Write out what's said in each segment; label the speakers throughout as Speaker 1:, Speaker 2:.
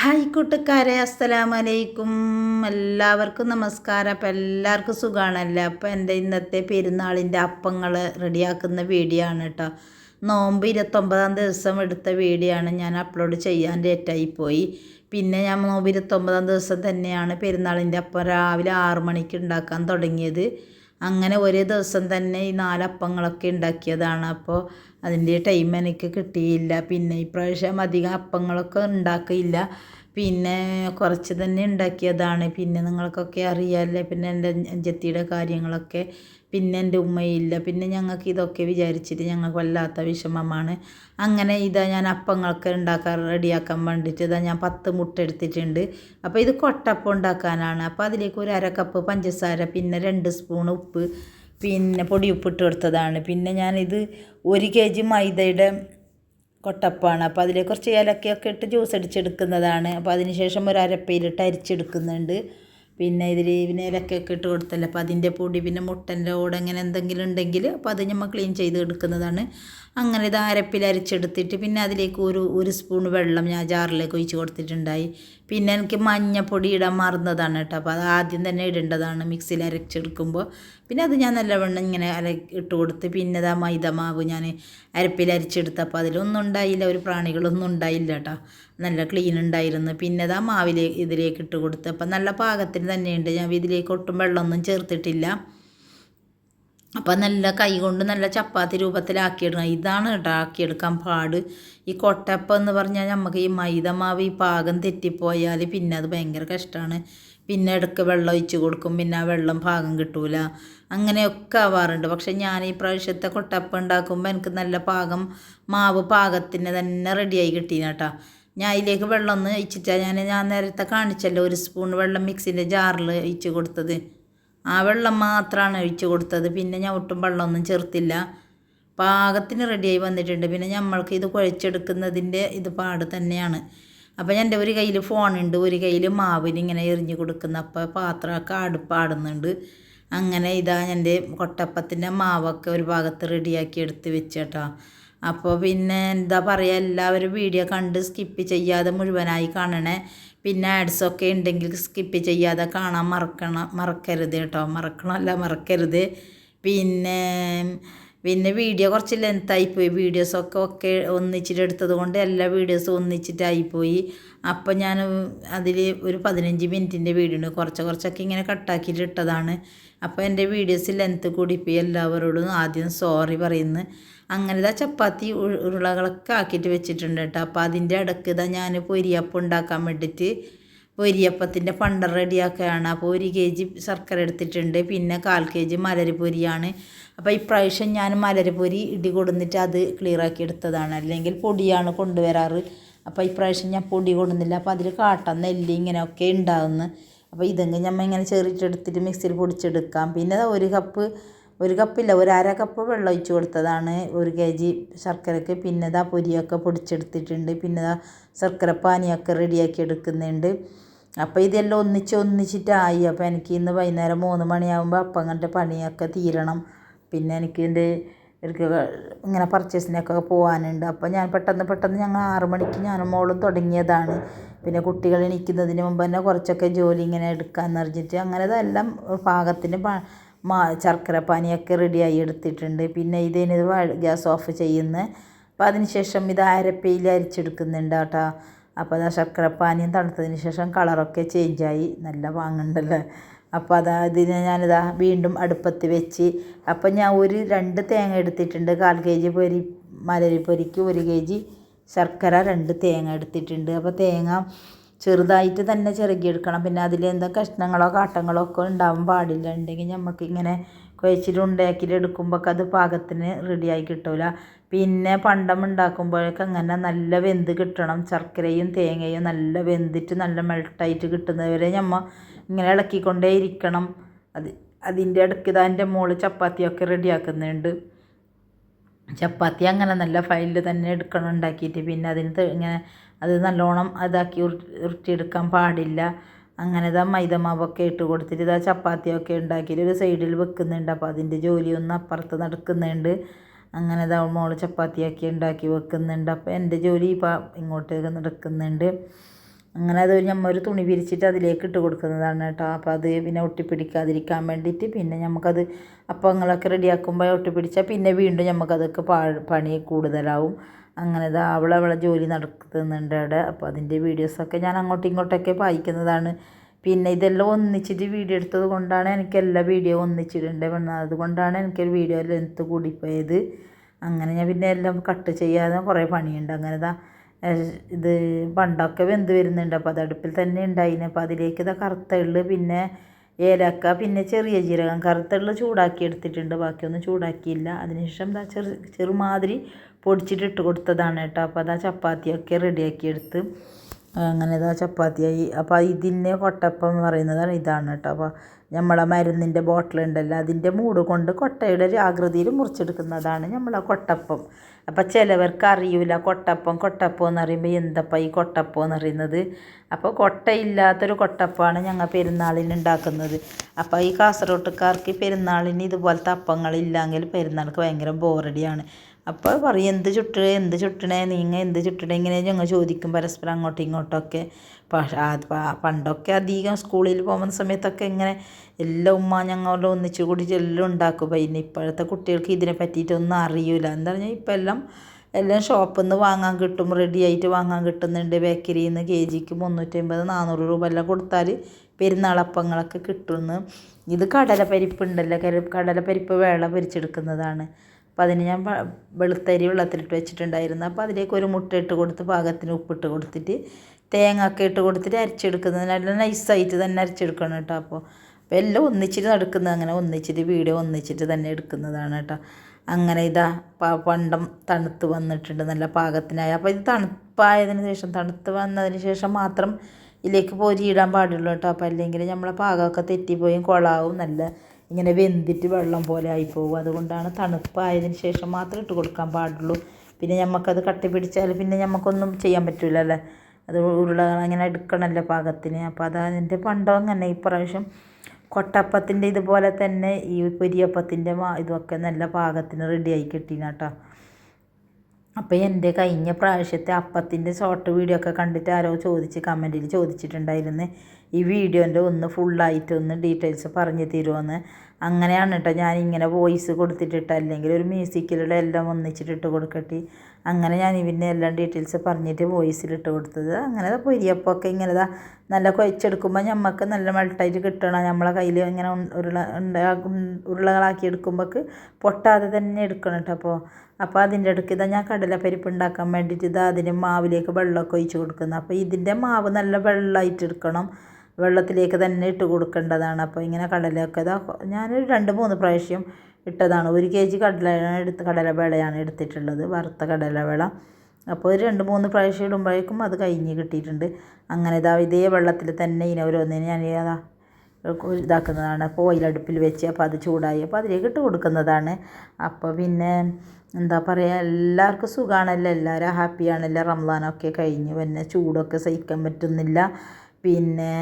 Speaker 1: Hi കൂട്ടുകാരെ അസ്സലാമു അലൈക്കും. എല്ലാവർക്കും നമസ്കാരം. അപ്പം എല്ലാവർക്കും സുഖമാണല്ലേ അപ്പം എന്റെ ഇന്നത്തെ പെരുന്നാളിന്റെ അപ്പങ്ങൾ റെഡിയാക്കുന്ന വീഡിയോ ആണ് കേട്ടോ. നോമ്പ് ഇരുപത്തൊമ്പതാം ദിവസം എടുത്ത വീഡിയോ ആണ്. ഞാൻ അപ്ലോഡ് ചെയ്യാൻ ലേറ്റായി പോയി. പിന്നെ ഞാൻ നോമ്പ് ഇരുപത്തൊമ്പതാം ദിവസം തന്നെയാണ് പെരുന്നാളിന്റെ അപ്പം രാവിലെ ആറ് മണിക്ക് ഉണ്ടാക്കാൻ തുടങ്ങിയത്. അങ്ങനെ ഒരേ ദിവസം തന്നെ ഈ നാലപ്പങ്ങളൊക്കെ ഉണ്ടാക്കിയതാണ്. അപ്പോൾ അതിന്റെ ടൈം എനിക്ക് കിട്ടിയില്ല. പിന്നെ ഇപ്രാവശ്യം അധികം അപ്പങ്ങളൊക്കെ ഉണ്ടാക്കിയില്ല. പിന്നെ കുറച്ച് തന്നെ ഉണ്ടാക്കിയതാണ്. പിന്നെ നിങ്ങൾക്കൊക്കെ അറിയാമല്ലേ പിന്നെ എന്റെ ജെത്തിയുടെ കാര്യങ്ങളൊക്കെ പിന്നെ എന്റെ ഉമ്മയില്ല. പിന്നെ ഞങ്ങൾക്ക് ഇതൊക്കെ വിചാരിച്ചിട്ട് ഞങ്ങൾക്ക് വല്ലാത്ത വിഷമമാണ്. അങ്ങനെ ഇതാ ഞാൻ അപ്പങ്ങളൊക്കെ ഉണ്ടാക്കാൻ റെഡിയാക്കാൻ വേണ്ടിയിട്ട് ഇതാ ഞാൻ പത്ത് മുട്ട എടുത്തിട്ടുണ്ട്. അപ്പോൾ ഇത് കൊട്ടപ്പം ഉണ്ടാക്കാനാണ്. അപ്പോൾ അതിലേക്ക് ഒരു അര കപ്പ് പഞ്ചസാര പിന്നെ രണ്ട് സ്പൂൺ ഉപ്പ് പിന്നെ പൊടി ഉപ്പിട്ട് കൊടുത്തതാണ്. പിന്നെ ഞാനിത് ഒരു കെ ജി മൈദയുടെ കൊട്ടപ്പാണ്. അപ്പോൾ അതിൽ കുറച്ച് ഏലക്കയൊക്കെ ഇട്ട് ജ്യൂസ് അടിച്ചെടുക്കുന്നതാണ്. അപ്പോൾ അതിന് ശേഷം ഒരു അരപ്പയിലിട്ട് അരിച്ചെടുക്കുന്നുണ്ട്. പിന്നെ ഇതിൽ പിന്നെ ഇലക്കൊക്കെ ഇട്ട് കൊടുത്തല്ലോ. അപ്പോൾ അതിന്റെ പൊടി പിന്നെ മുട്ടന്റെ ഓട് അങ്ങനെ എന്തെങ്കിലും ഉണ്ടെങ്കിൽ അപ്പോൾ അത് നമ്മൾ ക്ലീൻ ചെയ്ത് എടുക്കുന്നതാണ്. അങ്ങനെ ഇത് അരപ്പിൽ അരച്ചെടുത്തിട്ട് പിന്നെ അതിലേക്ക് ഒരു ഒരു സ്പൂൺ വെള്ളം ഞാൻ ജാറിലേക്ക് ഒഴിച്ച് കൊടുത്തിട്ടുണ്ടായി. പിന്നെ എനിക്ക് മഞ്ഞപ്പൊടി ഇടാൻ മറന്നതാണ് കേട്ടോ. അപ്പോൾ അത് ആദ്യം തന്നെ ഇടേണ്ടതാണ് മിക്സിയിൽ അരച്ചെടുക്കുമ്പോൾ. പിന്നെ അത് ഞാൻ നല്ലവണ്ണം ഇങ്ങനെ അര ഇട്ട് കൊടുത്ത് പിന്നെ ആ മൈദ മാവ് ഞാൻ അരപ്പിൽ അരച്ചെടുത്തപ്പോൾ അതിലൊന്നും ഉണ്ടായില്ല ഒരു പ്രാണികളൊന്നും ഉണ്ടായില്ല കേട്ടോ. നല്ല ക്ലീൻ ഉണ്ടായിരുന്നു. പിന്നെ ആ മാവിലേക്ക് ഇതിലേക്ക് ഇട്ട് കൊടുത്ത് അപ്പം നല്ല പാകത്തിന് തന്നെയുണ്ട്. ഞാൻ ഇതിലേക്ക് ഒട്ടും വെള്ളമൊന്നും ചേർത്തിട്ടില്ല. അപ്പം നല്ല കൈ കൊണ്ട് നല്ല ചപ്പാത്തി രൂപത്തിലാക്കിയിടണം. ഇതാണ് കേട്ടോ ആക്കിയെടുക്കാൻ പാട്. ഈ കൊട്ടപ്പം എന്ന് പറഞ്ഞാൽ നമുക്ക് ഈ മൈദ മാവ് ഈ പാകം തെറ്റിപ്പോയാൽ പിന്നെ അത് ഭയങ്കര കഷ്ടമാണ് പിന്നെ ഇടയ്ക്ക് വെള്ളം ഒഴിച്ച് കൊടുക്കും പിന്നെ ആ വെള്ളം പാകം കിട്ടൂല. അങ്ങനെയൊക്കെ ആവാറുണ്ട്. പക്ഷെ ഞാൻ ഈ പ്രാവശ്യത്തെ കൊട്ടപ്പം ഉണ്ടാക്കുമ്പോൾ എനിക്ക് നല്ല പാകം മാവ് പാകത്തിന് തന്നെ റെഡിയായി കിട്ടീന കേട്ടോ. ഞാൻ അതിലേക്ക് വെള്ളം ഒന്ന് ഒഴിച്ചിട്ടാണ് ഞാൻ ഞാൻ നേരത്തെ കാണിച്ചല്ലോ ഒരു സ്പൂൺ വെള്ളം മിക്സിന്റെ ജാറിൽ ഒഴിച്ച് കൊടുത്തത്. ആ വെള്ളം മാത്രമാണ് ഒഴിച്ച് കൊടുത്തത്. പിന്നെ ഞാൻ ഒട്ടും വെള്ളമൊന്നും ചേർത്തില്ല. പാകത്തിന് റെഡിയായി വന്നിട്ടുണ്ട്. പിന്നെ നമ്മൾക്ക് ഇത് കുഴച്ചെടുക്കുന്നതിന്റെ ഇത് പാട് തന്നെയാണ്. അപ്പോൾ എന്റെ ഒരു കയ്യിൽ ഫോണുണ്ട് ഒരു കയ്യിൽ മാവിന് ഇങ്ങനെ എറിഞ്ഞു കൊടുക്കുന്ന. അപ്പോൾ പാത്രമൊക്കെ അടുപ്പാടുന്നുണ്ട് അങ്ങനെ ഇതാ എന്റെ കൊട്ടപ്പത്തിന്റെ മാവൊക്കെ ഒരു ഭാഗത്ത് റെഡിയാക്കി എടുത്ത് വെച്ചേട്ടോ. അപ്പോൾ പിന്നെ എന്താ പറയുക എല്ലാവരും വീഡിയോ കണ്ട് സ്കിപ്പ് ചെയ്യാതെ മുഴുവനായി കാണണേ. പിന്നെ ആഡ്സൊക്കെ ഉണ്ടെങ്കിൽ സ്കിപ്പ് ചെയ്യാതെ കാണാൻ മറക്കണം മറക്കരുത് കേട്ടോ. മറക്കണമല്ല മറക്കരുത്. പിന്നെ പിന്നെ വീഡിയോ കുറച്ച് ലെങ്ത്തായിപ്പോയി വീഡിയോസൊക്കെ ഒക്കെ ഒന്നിച്ചിട്ട് എടുത്തത് കൊണ്ട് എല്ലാ വീഡിയോസും ഒന്നിച്ചിട്ടായിപ്പോയി അപ്പം ഞാൻ അതിൽ ഒരു പതിനഞ്ച് മിനിറ്റിന്റെ വീഡിയോ കുറച്ച് കുറച്ചൊക്കെ ഇങ്ങനെ കട്ടാക്കിയിട്ട് ഇട്ടതാണ്. അപ്പോൾ എന്റെ വീഡിയോസ് ലെങ്ത്ത് കൂടിപ്പോയി എല്ലാവരോടും ആദ്യം സോറി പറയുന്നു. അങ്ങനെ ഇതാ ചപ്പാത്തി ഉരുളകളൊക്കെ ആക്കിയിട്ട് വെച്ചിട്ടുണ്ട് കേട്ടോ. അപ്പോൾ അതിന്റെ ഇടയ്ക്ക് ഇതാ ഞാൻ പൊരിയപ്പം ഉണ്ടാക്കാൻ വേണ്ടിയിട്ട് പൊരിയപ്പത്തിന്റെ പണ്ട റെഡിയാക്കുകയാണ്. അപ്പോൾ ഒരു കെ ജി ശർക്കര എടുത്തിട്ടുണ്ട്. പിന്നെ കാൽ കെ ജി മലരി പൊരിയാണ് അപ്പോൾ ഇപ്രാവശ്യം ഞാൻ മലരി പൊരി ഇടി കൊടുന്നിട്ട് അത് ക്ലിയർ ആക്കി എടുത്തതാണ്. അല്ലെങ്കിൽ പൊടിയാണ് കൊണ്ടുവരാറ്. അപ്പോൾ ഇപ്രാവശ്യം ഞാൻ പൊടി കൊടുന്നില്ല. അപ്പോൾ അതിൽ കാട്ടം നെല്ലി ഇങ്ങനെയൊക്കെ ഉണ്ടാകുന്നു അപ്പോൾ ഇതെങ്കിൽ നമ്മൾ ഇങ്ങനെ ചെറിയിട്ടെടുത്തിട്ട് മിക്സിയിൽ പൊടിച്ചെടുക്കാം. പിന്നെ ഒരു കപ്പ് ഒരു കപ്പില്ല ഒരു അര കപ്പ് വെള്ളം ഒഴിച്ച് കൊടുത്തതാണ് ഒരു കെ ജി ശർക്കരയ്ക്ക് പിന്നെ ഇതാ പൊരിയൊക്കെ പൊടിച്ചെടുത്തിട്ടുണ്ട്. പിന്നെ ഇതാ ശർക്കര പാനിയൊക്കെ റെഡിയാക്കി എടുക്കുന്നുണ്ട്. അപ്പോൾ ഇതെല്ലാം ഒന്നിച്ച് ഒന്നിച്ചിട്ടായി. അപ്പോൾ എനിക്ക് ഇന്ന് വൈകുന്നേരം മൂന്ന് മണിയാകുമ്പോൾ അപ്പം അങ്ങനത്തെ പണിയൊക്കെ തീരണം. പിന്നെ എനിക്ക് എന്റെ എനിക്ക് ഇങ്ങനെ പർച്ചേസിനൊക്കെ പോകാനുണ്ട് അപ്പം ഞാൻ പെട്ടെന്ന് പെട്ടെന്ന് ഞങ്ങൾ ആറ് മണിക്ക് ഞാനും മോളും തുടങ്ങിയതാണ്. പിന്നെ കുട്ടികൾ എണീക്കുന്നതിന് മുമ്പ് തന്നെ കുറച്ചൊക്കെ ജോലി ഇങ്ങനെ എടുക്കാമെന്ന് പറഞ്ഞിട്ട് അങ്ങനെ ഇതെല്ലാം പാകത്തിന് മാ ശർക്കര പാനിയൊക്കെ റെഡിയായി എടുത്തിട്ടുണ്ട്. പിന്നെ ഇതിന് ഗ്യാസ് ഓഫ് ചെയ്യുന്ന. അപ്പം അതിന് ശേഷം ഇത് അരപ്പയിൽ അരിച്ചെടുക്കുന്നുണ്ട് കേട്ടോ. അപ്പോൾ ശർക്കര പാനിയും തണുത്തതിന് ശേഷം കളറൊക്കെ ചേഞ്ചായി നല്ല വാങ്ങണ്ടല്ലോ അപ്പോൾ അതാ ഇതിനെ ഞാനിതാ വീണ്ടും അടുപ്പത്ത് വെച്ച് അപ്പോൾ ഞാൻ ഒരു രണ്ട് തേങ്ങ എടുത്തിട്ടുണ്ട്. കാൽ കെ ജി പൊരി മലരി പൊരിക്ക് ഒരു കെ ജി ശർക്കര രണ്ട് തേങ്ങ എടുത്തിട്ടുണ്ട്. അപ്പോൾ തേങ്ങ ചെറുതായിട്ട് തന്നെ ചിറകിയെടുക്കണം. പിന്നെ അതിൽ എന്താ കഷ്ണങ്ങളോ കാട്ടങ്ങളോ ഒക്കെ ഉണ്ടാവാൻ പാടില്ല ഉണ്ടെങ്കിൽ നമുക്ക് ഇങ്ങനെ ഉണ്ടാക്കിയിട്ട് അത് പാകത്തിന് റെഡിയായി കിട്ടില്ല പിന്നെ പണ്ടം ഉണ്ടാക്കുമ്പോഴൊക്കെ അങ്ങനെ നല്ല വെന്ത് കിട്ടണം. ശർക്കരയും തേങ്ങയും നല്ല വെന്തിട്ട് നല്ല മെൽട്ടായിട്ട് കിട്ടുന്നതുവരെ നമ്മൾ ഇങ്ങനെ ഇളക്കിക്കൊണ്ടേ ഇരിക്കണം. അത് അതിന്റെ ഇടയ്ക്ക് ഇതാ എന്റെ മോൾ ചപ്പാത്തിയൊക്കെ റെഡിയാക്കുന്നുണ്ട്. ചപ്പാത്തി അങ്ങനെ നല്ല ഫയലിൽ തന്നെ എടുക്കണം ഉണ്ടാക്കിയിട്ട്. പിന്നെ അതിന് ഇങ്ങനെ അത് നല്ലോണം ഇതാക്കി ഉരുട്ടിയെടുക്കാൻ പാടില്ല. അങ്ങനെ ഇതാ മൈദമാവൊക്കെ ഇട്ട് കൊടുത്തിട്ട് ഇതാ ചപ്പാത്തിയൊക്കെ ഉണ്ടാക്കിയിട്ട് ഒരു സൈഡിൽ വെക്കുന്നുണ്ട്. അപ്പോൾ അതിന്റെ ജോലിയൊന്നും അപ്പുറത്ത് നടക്കുന്നുണ്ട്. അങ്ങനെ ഇതാ മോൾ ചപ്പാത്തിയാക്കി ഉണ്ടാക്കി വെക്കുന്നുണ്ട്. അപ്പോൾ എന്റെ ജോലി ഇപ്പോൾ ഇങ്ങോട്ടേക്ക് നടക്കുന്നുണ്ട്. അങ്ങനെ അത് നമ്മൾ ഒരു തുണി വിരിച്ചിട്ട് അതിലേക്ക് ഇട്ട് കൊടുക്കുന്നതാണ് കേട്ടോ. അപ്പോൾ അത് പിന്നെ ഒട്ടിപ്പിടിക്കാതിരിക്കാൻ വേണ്ടിയിട്ട് പിന്നെ നമുക്കത് അപ്പങ്ങളൊക്കെ റെഡിയാക്കുമ്പോൾ ഒട്ടിപ്പിടിച്ചാൽ പിന്നെ വീണ്ടും നമുക്കതൊക്കെ പാ പണി കൂടുതലാവും. അങ്ങനെ ഇതാ അവളെ അവളെ ജോലി നടക്കുന്നുണ്ട് അവിടെ. അപ്പോൾ അതിന്റെ വീഡിയോസൊക്കെ ഞാൻ അങ്ങോട്ടും ഇങ്ങോട്ടൊക്കെ വായിക്കുന്നതാണ് പിന്നെ ഇതെല്ലാം ഒന്നിച്ചിട്ട് വീഡിയോ എടുത്തത് കൊണ്ടാണ് എനിക്ക് എല്ലാ വീഡിയോ ഒന്നിച്ചിടേണ്ടി വന്നത് അതുകൊണ്ടാണ് എനിക്ക് വീഡിയോ ലെങ്ത്ത് കൂടിപ്പോയത്. അങ്ങനെ ഞാൻ പിന്നെ എല്ലാം കട്ട് ചെയ്യാതെ കുറേ പണിയുണ്ട്. അങ്ങനെ ഇതാ ഇത് പണ്ടൊക്കെ വെന്ത് വരുന്നുണ്ട്. അപ്പോൾ അത് അടുപ്പിൽ തന്നെ ഉണ്ടായിന്. അപ്പോൾ അതിലേക്ക് ഇതാ കറുത്ത എള്ള് പിന്നെ ഏലക്ക പിന്നെ ചെറിയ ജീരകം. കറുത്ത എള്ള് ചൂടാക്കി എടുത്തിട്ടുണ്ട്. ബാക്കിയൊന്നും ചൂടാക്കിയില്ല. അതിനുശേഷം ഇതാ ചെറു ചെറുമാതിരി പൊടിച്ചിട്ട് ഇട്ട് കൊടുത്തതാണ് കേട്ടോ. അപ്പോൾ അതാ ചപ്പാത്തിയൊക്കെ റെഡിയാക്കി എടുത്ത്. അങ്ങനെ ഇതാ ചപ്പാത്തിയായി. അപ്പോൾ ഇതിന് കൊട്ടപ്പം എന്ന് പറയുന്നത് ഇതാണ് കേട്ടോ. അപ്പോൾ നമ്മളെ മരുന്നിന്റെ ബോട്ടിലുണ്ടല്ലോ അതിന്റെ മൂട് കൊണ്ട് കൊട്ടയുടെ ഒരു ആകൃതിയിൽ മുറിച്ചെടുക്കുന്നതാണ് നമ്മളെ കൊട്ടപ്പം. അപ്പം ചിലവർക്ക് അറിയില്ല കൊട്ടപ്പം കൊട്ടപ്പം എന്ന് പറയുമ്പോൾ എന്തപ്പം ഈ കൊട്ടപ്പം എന്ന് പറയുന്നത്? അപ്പോൾ കൊട്ടയില്ലാത്തൊരു കൊട്ടപ്പമാണ് ഞങ്ങൾ പെരുന്നാളിന് ഉണ്ടാക്കുന്നത്. അപ്പോൾ ഈ കാസർഗോട്ടുകാർക്ക് പെരുന്നാളിന് ഇതുപോലത്തെ അപ്പങ്ങളില്ലെങ്കിൽ പെരുന്നാൾക്ക് ഭയങ്കര ബോറടിയാണ് അപ്പോൾ പറയും എന്ത് ചുട്ട് എന്ത് ചുട്ടണേ? നീങ്ങ എന്ത് ചുട്ടണേ? ഇങ്ങനെ ഞങ്ങൾ ചോദിക്കും പരസ്പരം അങ്ങോട്ടും ഇങ്ങോട്ടൊക്കെ പണ്ടൊക്കെ അധികം സ്കൂളിൽ പോകുന്ന സമയത്തൊക്കെ ഇങ്ങനെ എല്ലാം ഉമ്മ ഞങ്ങളുടെ ഒന്നിച്ച് കൂടി എല്ലാം ഉണ്ടാക്കും. പിന്നെ ഇപ്പോഴത്തെ കുട്ടികൾക്ക് ഇതിനെ പറ്റിയിട്ടൊന്നും അറിയില്ല എന്താ പറഞ്ഞാൽ ഇപ്പം എല്ലാം എല്ലാം ഷോപ്പിൽ നിന്ന് വാങ്ങാൻ കിട്ടും റെഡി ആയിട്ട് വാങ്ങാൻ കിട്ടുന്നുണ്ട്. ബേക്കറിയിൽ നിന്ന് കെ ജിക്ക് മുന്നൂറ്റമ്പത് നാനൂറ് രൂപ എല്ലാം കൊടുത്താൽ പെരുന്നാളപ്പങ്ങളൊക്കെ കിട്ടുമെന്ന് ഇത് കടലപ്പരിപ്പ് ഉണ്ടല്ലോ കടലപ്പരിപ്പ് വേള പൊരിച്ചെടുക്കുന്നതാണ്. അപ്പോൾ അതിന് ഞാൻ വെളുത്തരി വെള്ളത്തിലിട്ട് വെച്ചിട്ടുണ്ടായിരുന്നു. അപ്പോൾ അതിലേക്ക് ഒരു മുട്ട ഇട്ട് കൊടുത്ത് പാകത്തിന് ഉപ്പിട്ട് കൊടുത്തിട്ട് തേങ്ങ ഒക്കെ ഇട്ട് കൊടുത്തിട്ട് അരച്ചെടുക്കുന്നത് നല്ല നൈസായിട്ട് തന്നെ അരച്ചെടുക്കണം കേട്ടോ അപ്പോൾ അപ്പോൾ എല്ലാം ഒന്നിച്ചിട്ട് നടക്കുന്നത് അങ്ങനെ ഒന്നിച്ചിട്ട് വീഡിയോ ഒന്നിച്ചിട്ട് തന്നെ എടുക്കുന്നതാണ് കേട്ടോ. അങ്ങനെ ഇതാ പണ്ടം തണുത്ത് വന്നിട്ടുണ്ട് നല്ല പാകത്തിനായി. അപ്പോൾ ഇത് തണുപ്പായതിന് ശേഷം തണുത്ത് വന്നതിന് ശേഷം മാത്രം ഇതിലേക്ക് പൊരിയിടാൻ പാടുള്ളൂ കേട്ടോ. അപ്പോൾ അല്ലെങ്കിൽ നമ്മളെ പാകമൊക്കെ തെറ്റിപ്പോയും കുളമാവും നല്ല ഇങ്ങനെ വെന്തിട്ട് വെള്ളം പോലെ ആയിപ്പോവും. അതുകൊണ്ടാണ് തണുപ്പായതിന് ശേഷം മാത്രം ഇട്ട് കൊടുക്കാൻ പാടുള്ളൂ. പിന്നെ നമുക്കത് കട്ടി പിടിച്ചാൽ പിന്നെ നമുക്കൊന്നും ചെയ്യാൻ പറ്റില്ലല്ലേ അത് ഉരുള അങ്ങനെ എടുക്കണമല്ലോ പാകത്തിന്. അപ്പോൾ അതതിന്റെ പണ്ടോ അങ്ങനെ ഇപ്രാവശ്യം കൊട്ടപ്പത്തിന്റെ ഇതുപോലെ തന്നെ ഈ പൊരിയപ്പത്തിന്റെ ഇതൊക്കെ നല്ല പാകത്തിന് റെഡിയായി കിട്ടീന കേട്ടോ അപ്പോൾ എന്റെ കഴിഞ്ഞ പ്രാവശ്യത്തെ അപ്പത്തിന്റെ ഷോർട്ട് വീഡിയോ ഒക്കെ കണ്ടിട്ട് ആരോ ചോദിച്ച് കമന്റിൽ ചോദിച്ചിട്ടുണ്ടായിരുന്നു. ഈ വീഡിയോന്റെ ഒന്ന് ഫുള്ളായിട്ട് ഒന്ന് ഡീറ്റെയിൽസ് പറഞ്ഞു തരുമോയെന്ന് അങ്ങനെയാണ് കേട്ടോ ഞാൻ ഇങ്ങനെ വോയിസ് കൊടുത്തിട്ടിട്ട് അല്ലെങ്കിൽ ഒരു മ്യൂസിക്കിലുള്ള എല്ലാം ഒന്നിച്ചിട്ടിട്ട് കൊടുക്കട്ടെ. അങ്ങനെ ഞാൻ പിന്നെ എല്ലാം ഡീറ്റെയിൽസ് പറഞ്ഞിട്ട് വോയിസിലിട്ട് കൊടുത്തത്. അങ്ങനെ പൊരിയപ്പൊക്കെ ഇങ്ങനെ നല്ല കുഴച്ചെടുക്കുമ്പോൾ നമുക്ക് നല്ല മെൽട്ടായിട്ട് കിട്ടണം. നമ്മളെ കയ്യിൽ ഇങ്ങനെ ഉരുള ഉരുളകളാക്കി എടുക്കുമ്പോൾക്ക് പൊട്ടാതെ തന്നെ എടുക്കണം കേട്ടോ അപ്പോൾ അപ്പോൾ അതിന്റെ ഇടയ്ക്ക് ഇതാ ഞാൻ കടലപ്പരിപ്പ് ഉണ്ടാക്കാൻ വേണ്ടിയിട്ട് ഇതാ അതിന് മാവിലേക്ക് വെള്ളമൊക്കെ ഒഴിച്ച് കൊടുക്കുന്നത് അപ്പോൾ ഇതിന്റെ മാവ് നല്ല വെള്ളമായിട്ട് എടുക്കണം. വെള്ളത്തിലേക്ക് തന്നെ ഇട്ട് കൊടുക്കേണ്ടതാണ്. അപ്പോൾ ഇങ്ങനെ കടലയൊക്കെ ഇതാ ഞാനൊരു രണ്ട് മൂന്ന് പ്രാവശ്യം ഇട്ടതാണ്. ഒരു കെ ജി കടലയാണ് എടുത്ത് കടലവേളയാണ് എടുത്തിട്ടുള്ളത് വറുത്ത കടലവേള. അപ്പോൾ ഒരു രണ്ട് മൂന്ന് പ്രാവശ്യം ഇടുമ്പോഴേക്കും അത് കഴിഞ്ഞ് കിട്ടിയിട്ടുണ്ട്. അങ്ങനെ ഇതാ ഇതേ വെള്ളത്തിൽ തന്നെ ഇനി ഓരോന്നിനെ ഞാൻ അതാ ഇതാക്കുന്നതാണ്. അപ്പോൾ ഓയിലടുപ്പിൽ വെച്ച് അപ്പോൾ അത് ചൂടായി. അപ്പോൾ അതിലേക്ക് ഇട്ട് കൊടുക്കുന്നതാണ്. അപ്പോൾ പിന്നെ എന്താ പറയുക എല്ലാവർക്കും സുഖമാണല്ലോ. എല്ലാവരും ഹാപ്പിയാണല്ലോ. റംസാനൊക്കെ കഴിഞ്ഞ്. പിന്നെ ചൂടൊക്കെ സഹിക്കാൻ പറ്റുന്നില്ല. പിന്നെ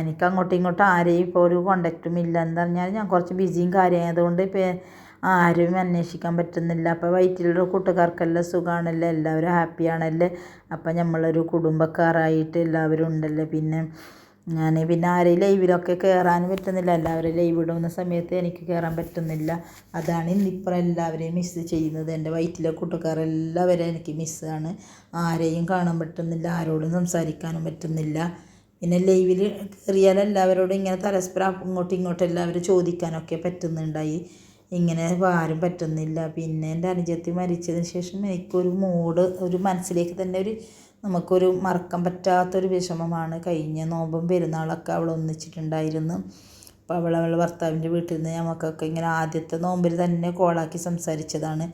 Speaker 1: എനിക്ക് അങ്ങോട്ടും ഇങ്ങോട്ടും ആരെയും ഇപ്പോൾ ഒരു കോണ്ടാക്റ്റും ഇല്ല എന്ന് പറഞ്ഞാൽ ഞാൻ കുറച്ച് ബിസിയും കാര്യമായതുകൊണ്ട് ഇപ്പം ആരും അന്വേഷിക്കാൻ പറ്റുന്നില്ല. അപ്പോൾ വയറ്റിലുള്ള കൂട്ടുകാർക്കെല്ലാം സുഖമാണല്ലോ എല്ലാവരും ഹാപ്പി ആണല്ലേ? അപ്പം നമ്മളൊരു കുടുംബക്കാരായിട്ട് എല്ലാവരും ഉണ്ടല്ലോ? പിന്നെ ഞാൻ പിന്നെ ആരെയും ലൈവിലൊക്കെ കയറാൻ പറ്റുന്നില്ല. എല്ലാവരും ലൈവ് ഇടുന്ന സമയത്ത് എനിക്ക് കയറാൻ പറ്റുന്നില്ല. അതാണ് ഇന്നിപ്പോൾ എല്ലാവരെയും മിസ്സ് ചെയ്യുന്നത്. എന്റെ വയറ്റിലെ കൂട്ടുകാരെല്ലാവരും എനിക്ക് മിസ്സാണ് ആരെയും കാണാൻ പറ്റുന്നില്ല. ആരോടും സംസാരിക്കാനും പറ്റുന്നില്ല. പിന്നെ ലൈവിൽ കയറിയാൽ എല്ലാവരോടും ഇങ്ങനെ പരസ്പരം അങ്ങോട്ടും ഇങ്ങോട്ടും എല്ലാവരും ചോദിക്കാനൊക്കെ പറ്റുന്നുണ്ടായി. ഇങ്ങനെ ആരും പറ്റുന്നില്ല. പിന്നെ എന്റെ അനുജത്തി മരിച്ചതിന് ശേഷം എനിക്കൊരു മൂഡ് ഒരു മനസ്സിലേക്ക് തന്നെ ഒരു നമുക്കൊരു മറക്കാൻ പറ്റാത്തൊരു വിഷമമാണ്. കഴിഞ്ഞ നോമ്പും പെരുന്നാളൊക്കെ അവൾ ഒന്നിച്ചിട്ടുണ്ടായിരുന്നു. അപ്പോൾ അവൾ അവളുടെ ഭർത്താവിന്റെ വീട്ടിൽ നിന്ന് നമുക്കൊക്കെ ഇങ്ങനെ ആദ്യത്തെ നോമ്പിൽ തന്നെ കോളാക്കി സംസാരിച്ചതാണ്.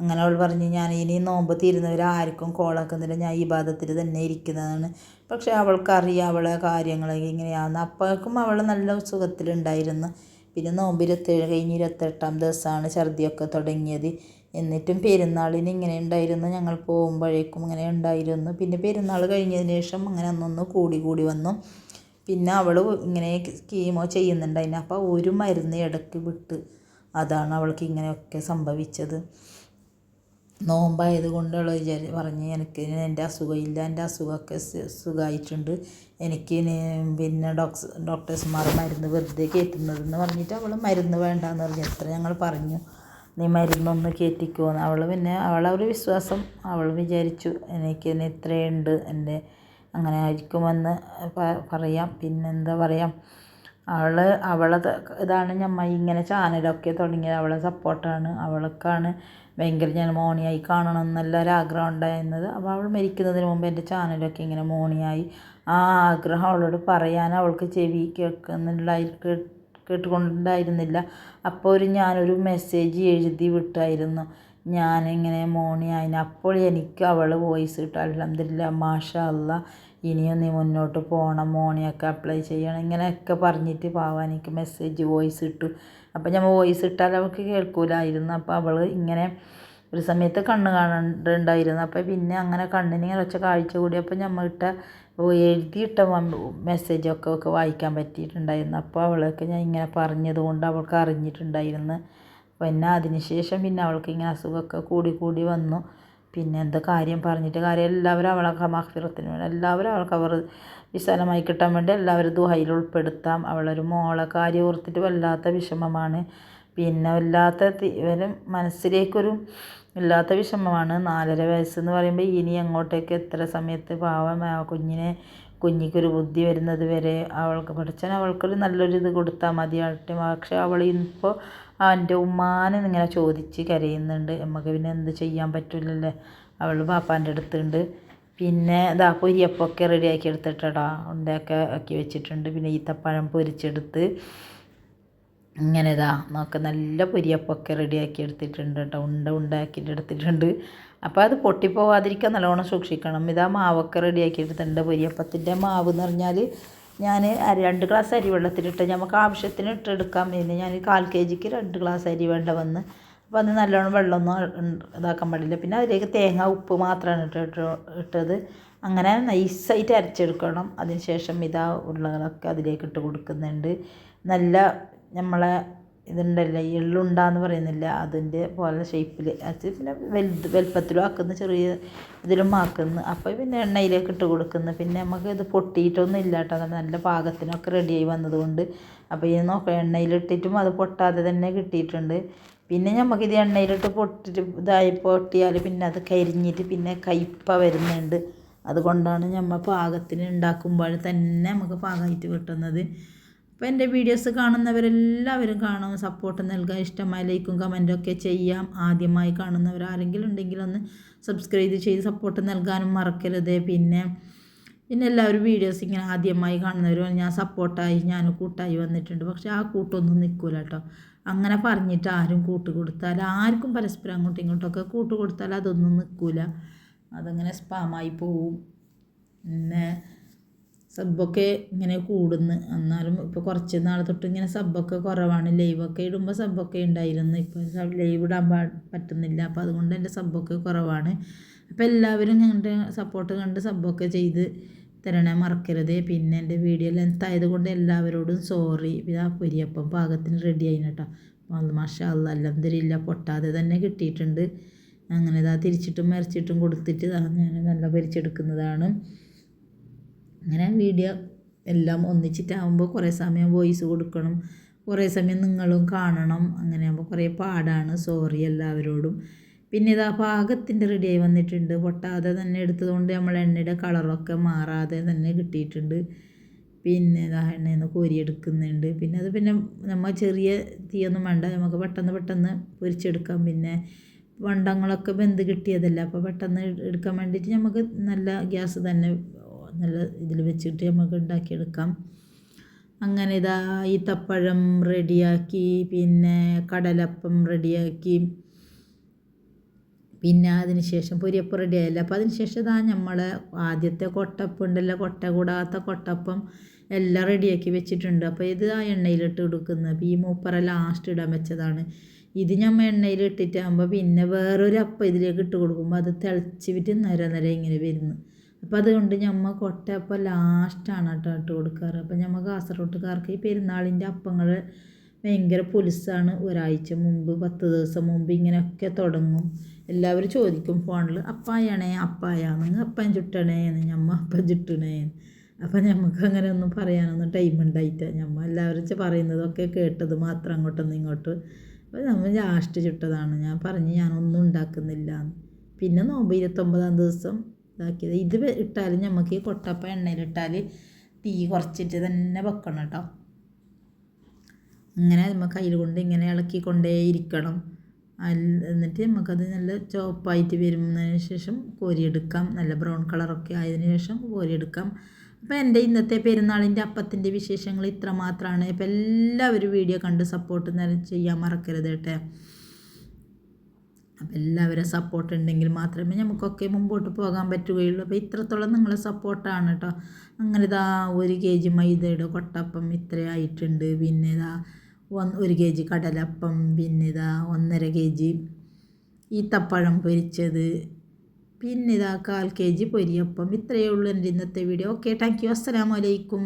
Speaker 1: അങ്ങനെ അവൾ പറഞ്ഞു ഞാൻ ഇനി നോമ്പ് തീരുന്നവർ ആർക്കും കോളാക്കുന്നില്ല ഞാൻ ഈ ബാധത്തിൽ തന്നെ ഇരിക്കുന്നതാണ്. പക്ഷേ അവൾക്കറിയാം അവളെ കാര്യങ്ങളൊക്കെ ഇങ്ങനെയാണെന്ന് അപ്പോഴേക്കും അവൾ നല്ല സുഖത്തിലുണ്ടായിരുന്നു. പിന്നെ നോമ്പ് ഇരുപത്തേഴ് കഴിഞ്ഞ് ഇരുപത്തെട്ടാം ദിവസമാണ് ഛർദിയൊക്കെ തുടങ്ങിയത്. എന്നിട്ടും പെരുന്നാളിന് ഇങ്ങനെ ഉണ്ടായിരുന്നു. ഞങ്ങൾ പോകുമ്പോഴേക്കും ഇങ്ങനെ ഉണ്ടായിരുന്നു. പിന്നെ പെരുന്നാൾ കഴിഞ്ഞതിന് ശേഷം അങ്ങനെ ഒന്നൊന്ന് കൂടി കൂടി വന്നു. പിന്നെ അവൾ ഇങ്ങനെ കീമോ ചെയ്യുന്നുണ്ടായിരുന്നു. അപ്പോൾ ഒരു മരുന്ന് ഇടയ്ക്ക് വിട്ട് അതാണ് അവൾക്ക് ഇങ്ങനെയൊക്കെ സംഭവിച്ചത്. നോമ്പായത് കൊണ്ടുള്ള വിചാരി പറഞ്ഞ് എനിക്ക് എന്റെ അസുഖമില്ല എന്റെ അസുഖമൊക്കെ സുഖമായിട്ടുണ്ട്. എനിക്ക് പിന്നെ ഡോക്സ് ഡോക്ടേഴ്സ്മാർ മരുന്ന് വെറുതെ കയറ്റുന്നതെന്ന് പറഞ്ഞിട്ട് അവൾ മരുന്ന് വേണ്ടാന്ന് പറഞ്ഞു എത്ര ഞങ്ങൾ പറഞ്ഞു. നീ മരുന്നൊന്ന് കയറ്റിക്കോന്ന്. അവൾ പിന്നെ അവളെ ഒരു വിശ്വാസം. അവൾ വിചാരിച്ചു എനിക്ക് ഇനി ഇത്രയുണ്ട് എന്റെ അങ്ങനെ ആയിരിക്കുമെന്ന് പറയാം. പിന്നെന്താ പറയാം അവൾ അവളെ ഇതാണ് ഞമ്മ ഇങ്ങനെ ചാനലൊക്കെ തുടങ്ങിയത്. അവളെ സപ്പോർട്ടാണ് അവൾക്കാണ് ഭയങ്കര ഞാൻ മോണിയായി കാണണം എന്നെല്ലാവരും ആഗ്രഹം ഉണ്ടായിരുന്നത്. അപ്പോൾ അവൾ മരിക്കുന്നതിന് മുമ്പ് എന്റെ ചാനലൊക്കെ ഇങ്ങനെ മോണിയായി. ആ ആഗ്രഹം അവളോട് പറയാൻ അവൾക്ക് ചെവി കേൾക്കുന്നില്ല കേട്ടുകൊണ്ടുണ്ടായിരുന്നില്ല അപ്പോൾ ഒരു ഞാനൊരു മെസ്സേജ് എഴുതി വിട്ടായിരുന്നു. ഞാനിങ്ങനെ മോണിയായി അപ്പോൾ എനിക്ക് അവൾ വോയിസ് കിട്ടും അല്ലാതില്ല മാഷ അല്ല ഇനിയും നീ മുന്നോട്ട് പോകണം. മോണിയൊക്കെ അപ്ലൈ ചെയ്യണം. ഇങ്ങനെയൊക്കെ പറഞ്ഞിട്ട് പാവാനിക്ക് മെസ്സേജ് വോയിസ് ഇട്ടു. അപ്പോൾ നമ്മൾ വോയിസ് ഇട്ടാൽ അവൾക്ക് കേൾക്കില്ലായിരുന്നു അപ്പം അവൾ ഇങ്ങനെ ഒരു സമയത്ത് കണ്ണ് കാണണ്ടുണ്ടായിരുന്നു അപ്പം പിന്നെ അങ്ങനെ കണ്ണിന് കുറച്ച് കാഴ്ച കൂടിയപ്പോൾ നമ്മൾ ഇട്ട എഴുതിയിട്ട മെസ്സേജൊക്കെ ഒക്കെ വായിക്കാൻ പറ്റിയിട്ടുണ്ടായിരുന്നു. അപ്പോൾ അവളൊക്കെ ഞാൻ ഇങ്ങനെ പറഞ്ഞത് കൊണ്ട് അവൾക്ക് അറിഞ്ഞിട്ടുണ്ടായിരുന്നു. പിന്നെ അതിന് ശേഷം പിന്നെ അവൾക്ക് ഇങ്ങനെ അസുഖമൊക്കെ കൂടി കൂടി വന്നു. പിന്നെ എന്താ കാര്യം പറഞ്ഞിട്ട് കാര്യം എല്ലാവരും അവളെ മഹഫിറത്തിന് വേണ്ടി എല്ലാവരും അവൾക്ക് അവർ വിശാലമായി കിട്ടാൻ വേണ്ടി എല്ലാവരും ദുഹയിൽ ഉൾപ്പെടുത്താം. അവളൊരു മോളെ കാര്യം ഓർത്തിട്ട് വല്ലാത്ത വിഷമമാണ്. പിന്നെ വല്ലാത്ത ഒരു മനസ്സിലേക്കൊരു വല്ലാത്ത വിഷമമാണ്. നാലര വയസ്സെന്ന് പറയുമ്പോൾ ഇനി അങ്ങോട്ടേക്ക് എത്ര സമയത്ത് പാവം കുഞ്ഞിനെ കുഞ്ഞിക്കൊരു ബുദ്ധി വരുന്നത് വരെ അവൾക്ക് പഠിച്ചാൽ അവൾക്കൊരു നല്ലൊരു കൊടുത്താൽ മതിയാട്ടെ പക്ഷെ അവൾ ഇപ്പോൾ എന്റെ ഉമ്മാനെ ഇങ്ങനെ ചോദിച്ച് കരയുന്നുണ്ട്. നമുക്ക് പിന്നെ എന്ത് ചെയ്യാൻ പറ്റില്ലല്ലേ അവൾ പാപ്പാന്റെ അടുത്തുണ്ട്. പിന്നെ ഇതാ പൊരിയപ്പൊക്കെ റെഡിയാക്കി എടുത്തിട്ടടാ. ഉണ്ടയൊക്കെ ആക്കി വെച്ചിട്ടുണ്ട്. പിന്നെ ഈത്തപ്പഴം പൊരിച്ചെടുത്ത് ഇങ്ങനെ ഇതാ നമുക്ക് നല്ല പൊരിയപ്പൊക്കെ റെഡിയാക്കി എടുത്തിട്ടുണ്ട് കേട്ടോ. ഉണ്ട ഉണ്ടാക്കിയിട്ട് എടുത്തിട്ടുണ്ട്. അപ്പോൾ അത് പൊട്ടിപ്പോവാതിരിക്കാൻ നല്ലോണം സൂക്ഷിക്കണം. ഇതാ മാവൊക്കെ റെഡിയാക്കി എടുത്തിട്ടുണ്ട് പൊരിയപ്പത്തിന്റെ മാവ് എന്ന് പറഞ്ഞാൽ ഞാൻ രണ്ട് ഗ്ലാസ് അരി വെള്ളത്തിലിട്ട് നമുക്ക് ആവശ്യത്തിന് ഇട്ടെടുക്കാം. പിന്നെ ഞാൻ കാൽ കെ ജിക്ക് രണ്ട് ഗ്ലാസ് അരി വേണ്ട വന്ന്. അപ്പോൾ അത് നല്ലോണം വെള്ളമൊന്നും ഇതാക്കാൻ പാടില്ല. പിന്നെ അതിലേക്ക് തേങ്ങ ഉപ്പ് മാത്രമാണ് ഇട്ടിട്ട് ഇട്ടത്. അങ്ങനെ നൈസായിട്ട് അരച്ചെടുക്കണം. അതിന് ശേഷം ഇതാ ഉരുളകളൊക്കെ അതിലേക്ക് ഇട്ട് കൊടുക്കുന്നുണ്ട്. നല്ല നമ്മളെ ഇതുണ്ടല്ലോ എള്ളുണ്ടാന്ന് പറയുന്നില്ല അതിന്റെ പോലെ ഷേപ്പിൽ അത് പിന്നെ വലുത് വലുപ്പത്തിലും ആക്കുന്നു ചെറിയ ഇതിലും ആക്കുന്നു. അപ്പോൾ പിന്നെ എണ്ണയിലേക്ക് ഇട്ട് കൊടുക്കുന്നു. പിന്നെ നമുക്ക് ഇത് പൊട്ടിയിട്ടൊന്നും ഇല്ല കേട്ടോ നല്ല പാകത്തിനൊക്കെ റെഡിയായി വന്നതുകൊണ്ട്. അപ്പോൾ ഇത് നോക്കാം എണ്ണയിലിട്ടിട്ടും അത് പൊട്ടാതെ തന്നെ കിട്ടിയിട്ടുണ്ട്. പിന്നെ നമുക്കിത് എണ്ണയിലിട്ട് പൊട്ടിട്ട് ഇതായി പൊട്ടിയാൽ പിന്നെ അത് കരിഞ്ഞിട്ട് പിന്നെ കയ്പ വരുന്നുണ്ട്. അതുകൊണ്ടാണ് നമ്മൾ പാകത്തിന് ഉണ്ടാക്കുമ്പോൾ തന്നെ നമുക്ക് പാകമായിട്ട് കിട്ടുന്നത്. അപ്പോൾ എന്റെ വീഡിയോസ് കാണുന്നവരെല്ലാവരും കാണും സപ്പോർട്ട് നൽകുക ഇഷ്ടമായി ലൈക്കും കമന്റൊക്കെ ചെയ്യാം. ആദ്യമായി കാണുന്നവർ ആരെങ്കിലും ഉണ്ടെങ്കിൽ ഒന്ന് സബ്സ്ക്രൈബ് ചെയ്ത് സപ്പോർട്ട് നൽകാനും മറക്കരുത്. പിന്നെ പിന്നെ എല്ലാവരും വീഡിയോസ് ഇങ്ങനെ ആദ്യമായി കാണുന്നവർ ഞാൻ സപ്പോർട്ടായി ഞാൻ കൂട്ടായി വന്നിട്ടുണ്ട്. പക്ഷേ ആ കൂട്ടൊന്നും നിൽക്കില്ല കേട്ടോ അങ്ങനെ പറഞ്ഞിട്ട് ആരും കൂട്ട് കൊടുത്താൽ ആർക്കും പരസ്പരം അങ്ങോട്ടും ഇങ്ങോട്ടൊക്കെ കൂട്ട് കൊടുത്താൽ അതൊന്നും നിൽക്കില്ല അതങ്ങനെ സ്പാമായി പോവും. പിന്നെ സബ്ബൊക്കെ ഇങ്ങനെ കൂടുന്നു. എന്നാലും ഇപ്പോൾ കുറച്ച് നാൾ തൊട്ട് ഇങ്ങനെ സബ്ബൊക്കെ കുറവാണ്. ലൈവൊക്കെ ഇടുമ്പോൾ സബ്ബൊക്കെ ഉണ്ടായിരുന്നു ഇപ്പോൾ ലൈവ് ഇടാൻ പാ പറ്റുന്നില്ല. അപ്പോൾ അതുകൊണ്ട് എന്റെ സബ്ബൊക്കെ കുറവാണ്. അപ്പോൾ എല്ലാവരും ഞങ്ങളുടെ സപ്പോർട്ട് കണ്ട് സബ്ബൊക്കെ ചെയ്ത് തരണേ മറക്കരുത്. പിന്നെ എന്റെ വീഡിയോ ലെങ്ത് ആയതുകൊണ്ട് എല്ലാവരോടും സോറി ആ പൊരിയപ്പം പാകത്തിന് റെഡി ആയിന് കേട്ടോ മാഷാ അല്ല അലഹമില്ല പൊട്ടാതെ തന്നെ കിട്ടിയിട്ടുണ്ട്. അങ്ങനെ ഇതാ തിരിച്ചിട്ടും മറിച്ചിട്ടും കൊടുത്തിട്ട് ഞാൻ നല്ല പൊരിച്ചെടുക്കുന്നതാണ്. അങ്ങനെ വീഡിയോ എല്ലാം ഒന്നിച്ചിട്ടാകുമ്പോൾ കുറേ സമയം വോയിസ് കൊടുക്കണം. കുറേ സമയം നിങ്ങളും കാണണം. അങ്ങനെ ആകുമ്പോൾ കുറേ പാടാണ്. സോറി എല്ലാവരോടും. പിന്നെ ഇതാ പാകത്തിന്റെ റെഡിയായി വന്നിട്ടുണ്ട്. പൊട്ടാതെ തന്നെ എടുത്തതുകൊണ്ട് നമ്മൾ എണ്ണയുടെ കളറൊക്കെ മാറാതെ തന്നെ കിട്ടിയിട്ടുണ്ട്. പിന്നെ ഇതാ എണ്ണയിൽ നിന്ന് കോരിയെടുക്കുന്നുണ്ട് പിന്നെ അത് പിന്നെ നമ്മൾ ചെറിയ തീയൊന്നും വേണ്ട. നമുക്ക് പെട്ടെന്ന് പെട്ടെന്ന് പൊരിച്ചെടുക്കാം. പിന്നെ വണ്ടങ്ങളൊക്കെ വെന്ത് കിട്ടിയതല്ല? അപ്പോൾ പെട്ടെന്ന് എടുക്കാൻ വേണ്ടിയിട്ട് നമുക്ക് നല്ല ഗ്യാസ് തന്നെ നല്ല ഇതിൽ വെച്ചിട്ട് നമുക്ക് ഉണ്ടാക്കിയെടുക്കാം. അങ്ങനെ ഇതാ ഈ തപ്പഴം റെഡിയാക്കി പിന്നെ കടലപ്പം റെഡിയാക്കി പിന്നെ അതിന് ശേഷം പൊരിയപ്പം റെഡി ആയില്ല? അപ്പോൾ അതിന് ശേഷം ഇതാ നമ്മൾ ആദ്യത്തെ കൊട്ടപ്പം ഉണ്ടല്ലോ കൊട്ട കൂടാത്ത കൊട്ടപ്പം എല്ലാം റെഡിയാക്കി വെച്ചിട്ടുണ്ട്. അപ്പോൾ ഇത് ആ എണ്ണയിലിട്ട് കൊടുക്കുന്നത് അപ്പോൾ ഈ മൂപ്പറ ലാസ്റ്റ് ഇടാൻ വെച്ചതാണ്. ഇത് നമ്മൾ എണ്ണയിൽ ഇട്ടിട്ടാകുമ്പോൾ പിന്നെ വേറൊരു അപ്പം ഇതിലേക്ക് ഇട്ട് കൊടുക്കുമ്പോൾ അത് തിളച്ച് വിറ്റ് നിര നിര ഇങ്ങനെ വരുന്നു. അപ്പോൾ അതുകൊണ്ട് ഞമ്മ കൊട്ട അപ്പോൾ ലാസ്റ്റാണ് കേട്ടോ ഇട്ട് കൊടുക്കാറ്. അപ്പോൾ ഞമ്മ കാസർഗോട്ടുകാർക്ക് ഈ പെരുന്നാളിന്റെ അപ്പങ്ങൾ ഭയങ്കര പുലിസാണ്. ഒരാഴ്ച മുമ്പ് പത്ത് ദിവസം മുമ്പ് ഇങ്ങനെയൊക്കെ തുടങ്ങും. എല്ലാവരും ചോദിക്കും ഫോണിൽ അപ്പായാണേ അപ്പായാണെന്ന് അപ്പം ചുട്ടണേന്ന്. ഞമ്മ അപ്പം ചുട്ടണേ അപ്പം ഞമ്മക്ക് അങ്ങനെ ഒന്നും പറയാനൊന്നും ടൈം ഉണ്ടായിട്ട. ഞമ്മ എല്ലാവരും പറയുന്നതൊക്കെ കേട്ടത് മാത്രം അങ്ങോട്ടൊന്നും ഇങ്ങോട്ട്. അപ്പോൾ നമ്മൾ ലാസ്റ്റ് ചുട്ടതാണ്. ഞാൻ പറഞ്ഞ് ഞാനൊന്നും ഉണ്ടാക്കുന്നില്ല. പിന്നെ നോമ്പ് ഇരുപത്തൊമ്പതാം ദിവസം ഇതാക്കിയത്. ഇത് ഇട്ടാൽ നമുക്ക് ഈ കൊട്ടപ്പ എണ്ണയിലിട്ടാൽ തീ കുറച്ചിട്ട് തന്നെ വെക്കണം കേട്ടോ ഇങ്ങനെ നമ്മൾ കയ്യിൽ കൊണ്ട് ഇങ്ങനെ ഇളക്കിക്കൊണ്ടേ ഇരിക്കണം. എന്നിട്ട് നമുക്കത് നല്ല ചുവപ്പായിട്ട് വരുന്നതിന് ശേഷം കോരിയെടുക്കാം. നല്ല ബ്രൗൺ കളറൊക്കെ ആയതിനു ശേഷം കോരിയെടുക്കാം. അപ്പോൾ എന്റെ ഇന്നത്തെ പെരുന്നാളിന്റെ അപ്പത്തിന്റെ വിശേഷങ്ങൾ ഇത്ര മാത്രമാണ് അപ്പോൾ എല്ലാവരും വീഡിയോ കണ്ട് സപ്പോർട്ട് ചെയ്യാൻ മറക്കരുത് കേട്ടോ. അപ്പം എല്ലാവരും സപ്പോർട്ട് ഉണ്ടെങ്കിൽ മാത്രമേ നമുക്കൊക്കെ മുമ്പോട്ട് പോകാൻ പറ്റുകയുള്ളൂ. അപ്പോൾ ഇത്രത്തോളം നിങ്ങളെ സപ്പോർട്ടാണ് കേട്ടോ അങ്ങനെ ഇതാ ഒരു കെ ജി മൈദയുടെ കൊട്ടപ്പം ഇത്രയായിട്ടുണ്ട് പിന്നെ ഇതാ ഒരു കെ ജി കടലപ്പം പിന്നെ ഇതാ ഒന്നര കെ ജി ഈത്തപ്പഴം പൊരിച്ചത് പിന്നെ ഇതാ കാൽ കെ ജി പൊരിയപ്പം. ഇത്രയേ ഉള്ളൂ എന്റെ ഇന്നത്തെ വീഡിയോ ഓക്കെ താങ്ക് യു അസ്സലാമലൈക്കും